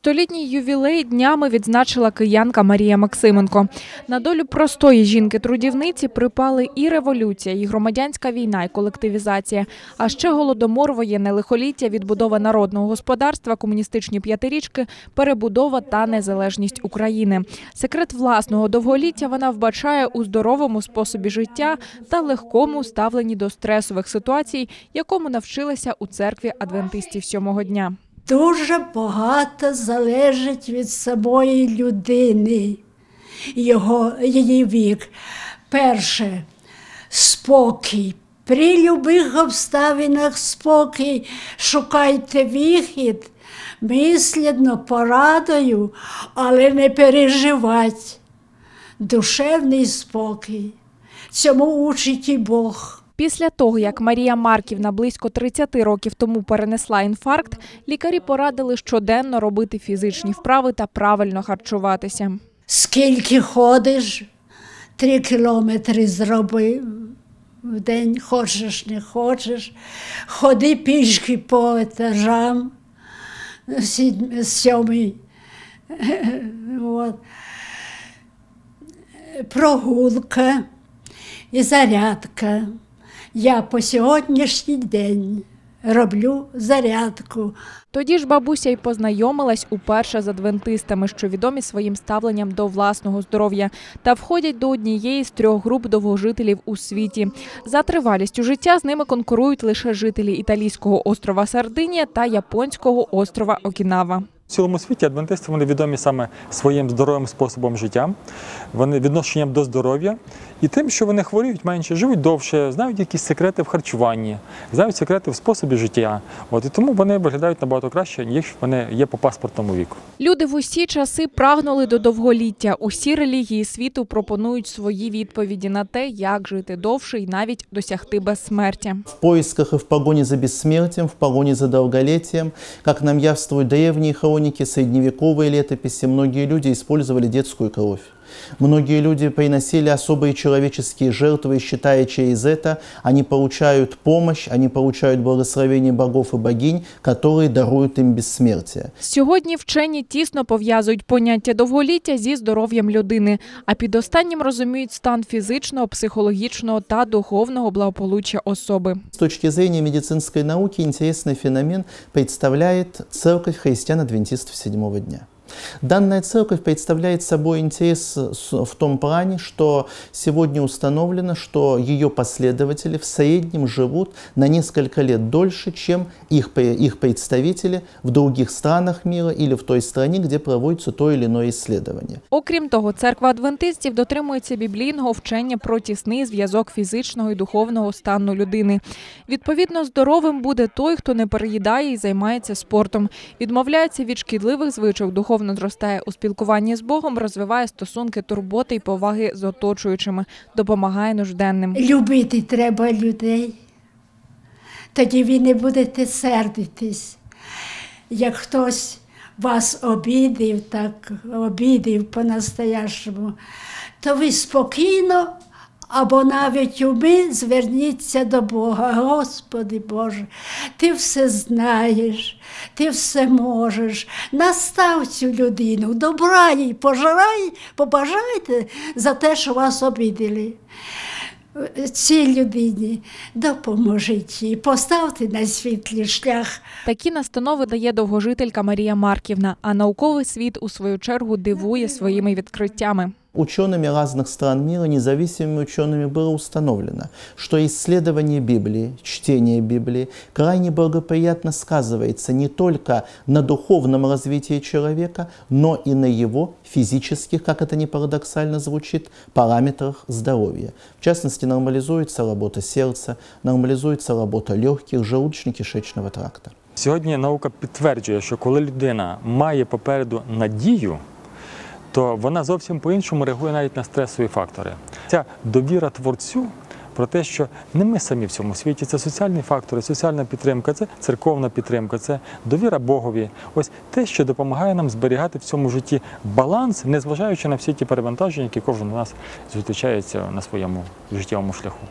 Столітній ювілей днями відзначила киянка Марія Максименко. На долю простої жінки-трудівниці припали і революція, і громадянська війна, і колективізація, а ще голодомор, воєнне лихоліття, відбудова народного господарства, комуністичні п'ятирічки, перебудова та незалежність України. Секрет власного довголіття вона вбачає у здоровому способі життя та легкому ставленні до стресових ситуацій, якому навчилася у церкві адвентистів сьомого дня. Дуже багато залежить від самої людини, його, її вік. Перше спокій. При любих обставинах спокій, шукайте вихід, мислідно, порадою, але не переживати. Душевний спокій. Цьому учить і Бог. Після того, як Марія Марківна близько 30 років тому перенесла інфаркт, лікарі порадили щоденно робити фізичні вправи та правильно харчуватися. Скільки ходиш, три кілометри зробив в день, хочеш, не хочеш. Ходи пішки по етажам, сьомий. От. Прогулка і зарядка. Я по сьогоднішній день роблю зарядку. Тоді ж бабуся й познайомилась уперше з адвентистами, що відомі своїм ставленням до власного здоров'я, та входять до однієї з трьох груп довгожителів у світі. За тривалістю життя з ними конкурують лише жителі італійського острова Сардинія та японського острова Окінава. В цілому світі адвентисти вони відомі саме своїм здоровим способом життя, вони відношенням до здоров'я і тим, що вони хворіють менше, живуть довше, знають якісь секрети в харчуванні, знають секрети в способі життя. От і тому вони виглядають набагато краще, ніж вони є по паспортному віку. Люди в усі часи прагнули до довголіття. Усі релігії світу пропонують свої відповіді на те, як жити довше і навіть досягти безсмертя. в поисках и в погоне за бессмертием, в погоне за долголетием. Как нам явствуют древние хроники, средневековые летописи, многие люди использовали детскую кровь. Многие люди приносили особые человеческие жертвы, и считая через это, они получают помощь, они получают благословение богов и богинь, которые даруют им бессмертие. Сьогодні вчені тісно пов'язують поняття довголіття зі здоров'ям людини, а під останнім розуміють стан фізичного, психологічного та духовного благополуччя особи. С точки зрения медицинской науки интересный феномен представляет церковь христиан-адвентистов седьмого дня. Данная церковь представляет собой интерес в том плане, что сегодня установлено, что ее последователи в среднем живут на несколько лет дольше, чем их, их представители в других странах мира или в той стране, где проводится то или иное исследование. Окрім того, церква адвентистів дотримується біблійного вчення про тісний зв'язок фізичного і духовного стану людини. Відповідно, здоровим буде той, хто не переїдає і займається спортом, відмовляється від шкідливих звичок, духовно зростає у спілкуванні з Богом, розвиває стосунки турботи і поваги з оточуючими, допомагає нужденним. Любити треба людей. Тоді ви не будете сердитись. Як хтось вас обідив, так обідив по-настоящому, то ви спокійно або навіть уми зверніться до Бога. Господи Боже, ти все знаєш, ти все можеш. Настав цю людину, добра їй, пожелай, побажайте за те, що вас обідали цій людині допоможіть їй, поставте на світлий шлях. Такі настанови дає довгожителька Марія Марківна, а науковий світ у свою чергу дивує своїми відкриттями. Учеными разных стран мира, независимыми учеными было установлено, что исследование Библии, чтение Библии крайне благоприятно сказывается не только на духовном развитии человека, но и на его физических, как это не парадоксально звучит, параметрах здоровья. В частности, нормализуется работа сердца, нормализуется работа легких, желудочно-кишечного тракта. Сьогодні наука підтверджує, що коли людина має попереду надію, то вона зовсім по-іншому реагує навіть на стресові фактори. Ця довіра творцю про те, що не ми самі в цьому світі, це соціальні фактори, соціальна підтримка, це церковна підтримка, це довіра Богові. Ось те, що допомагає нам зберігати в цьому житті баланс, незважаючи на всі ті перевантаження, які кожен з нас зустрічається на своєму життєвому шляху.